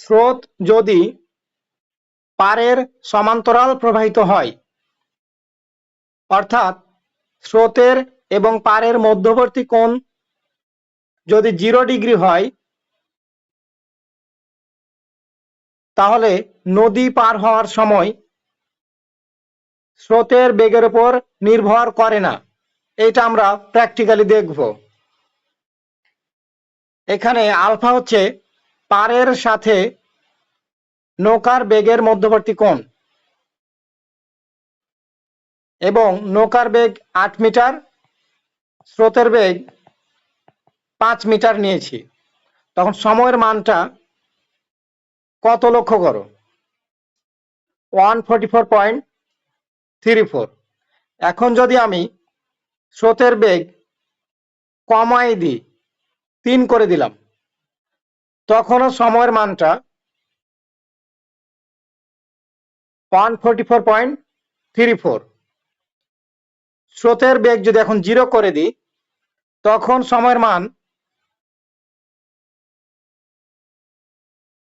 স্রোত যদি পারের সমান্তরাল প্রবাহিত হয়, অর্থাৎ স্রোতের এবং পারের মধ্যবর্তী কোণ যদি জিরো ডিগ্রি হয়, তাহলে নদী পার হওয়ার সময় স্রোতের বেগের উপর নির্ভর করে না। এটা আমরা প্র্যাকটিক্যালি দেখব। এখানে আলফা হচ্ছে পারের সাথে নৌকার বেগের মধ্যবর্তী কোণ এবং নৌকার বেগ আট মিটার, স্রোতের বেগ পাঁচ মিটার নিয়েছি। তখন সময়ের মানটা কত লক্ষ্য করো? One forty four point three four এখন যদি আমি স্রোতের বেগ কমাই দিই, তিন করে দিলাম তখনও সময়ের মানটা one forty four point three four স্রোতের বেগ যদি এখন জিরো করে দিই, তখন সময়ের মান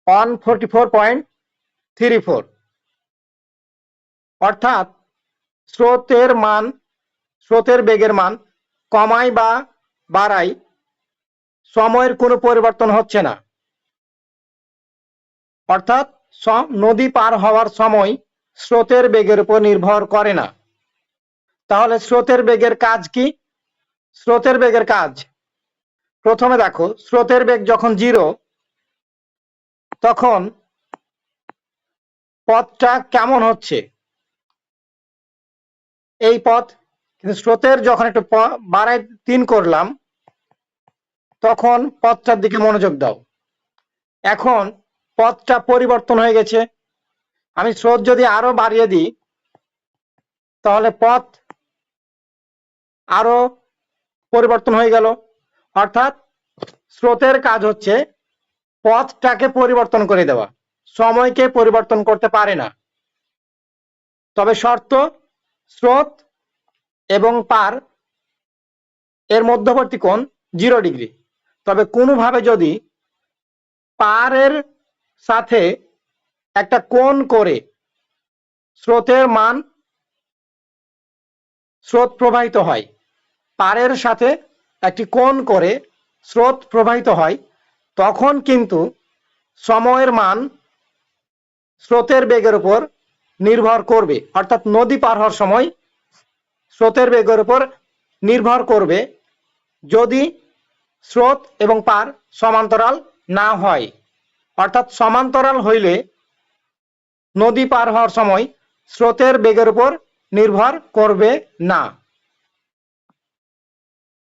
one forty four point three four অর্থাৎ স্রোতের মান, স্রোতের বেগের মান কমাই বা বাড়াই সময়ের কোনো পরিবর্তন হচ্ছে না। অর্থাৎ নদী পার হওয়ার সময় স্রোতের বেগের উপর নির্ভর করে না। তাহলে স্রোতের বেগের কাজ কি? স্রোতের বেগের কাজ। প্রথমে দেখো, স্রোতের বেগ যখন জিরো, তখন পথটা কেমন হচ্ছে? এই পথ, কিন্তু স্রোতের যখন একটু বাড়ায় তিন করলাম, তখন পথটার দিকে মনোযোগ দাও। এখন পথটা পরিবর্তন হয়ে গেছে। আমি স্রোত যদি আরও বাড়িয়ে দিই, তাহলে পথ আরও পরিবর্তন হয়ে গেল। অর্থাৎ স্রোতের কাজ হচ্ছে পথটাকে পরিবর্তন করে দেওয়া, সময়কে পরিবর্তন করতে পারে না। তবে শর্ত, স্রোত এবং পার এর মধ্যবর্তী কোণ জিরো ডিগ্রি। তবে কোনোভাবে যদি পারের সাথে একটা কোণ করে স্রোতের মান স্রোত প্রবাহিত হয়। পারের সাথে একটি কোণ করে স্রোত প্রবাহিত হয়, তখন কিন্তু সময়ের মান স্রোতের বেগের উপর নির্ভর করবে। অর্থাৎ নদী পার হওয়ার সময় স্রোতের বেগের উপর নির্ভর করবে, যদি স্রোত এবং পার সমান্তরাল না হয়। অর্থাৎ সমান্তরাল হইলে নদী পার হওয়ার সময় স্রোতের বেগের উপর নির্ভর করবে না।